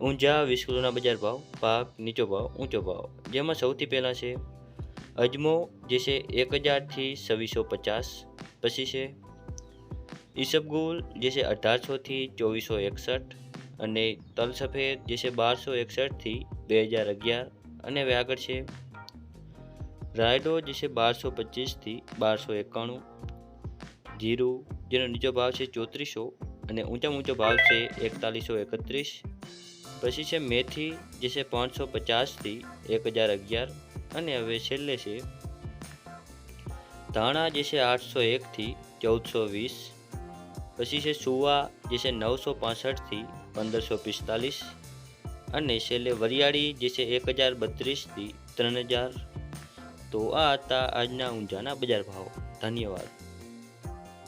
ઊંઝા વીસ બજાર ભાવ, પાક, નીચો ભાવ, ઊંચો ભાવ. જેમાં સૌથી પહેલાં છે અજમો, જે છે એક હજારથી છવ્વીસો પચાસ, પછી છે ઈસબગુલ, જે છે અઢારસોથી ચોવીસો એકસઠ, અને તલ સફેદ જે છે બારસો એકસઠથી બે હજાર અગિયાર, અને હવે છે રાયડો, જે છે બારસો પચીસથી બારસો એકાણું, જીરું, જેનો નીચો ભાવ છે ચોત્રીસો, અને ઊંચામાં ઊંચો ભાવ છે એકતાલીસો એકત્રીસ પછી છે મેથી, જે છે પાંચસો પચાસથી એક હજાર અગિયાર અને હવે છેલ્લે છે ધાણા, જે છે આઠસો એકથી ચૌદસો વીસ. પછી છે સુવા, જે છે નવસો પાસઠથી પંદરસો પિસ્તાલીસ. અને છેલ્લે વરિયાળી, જે છે એક હજાર બત્રીસથી ત્રણ હજાર. તો આ હતા આજના ઊંઝાના બજાર ભાવ. ધન્યવાદ.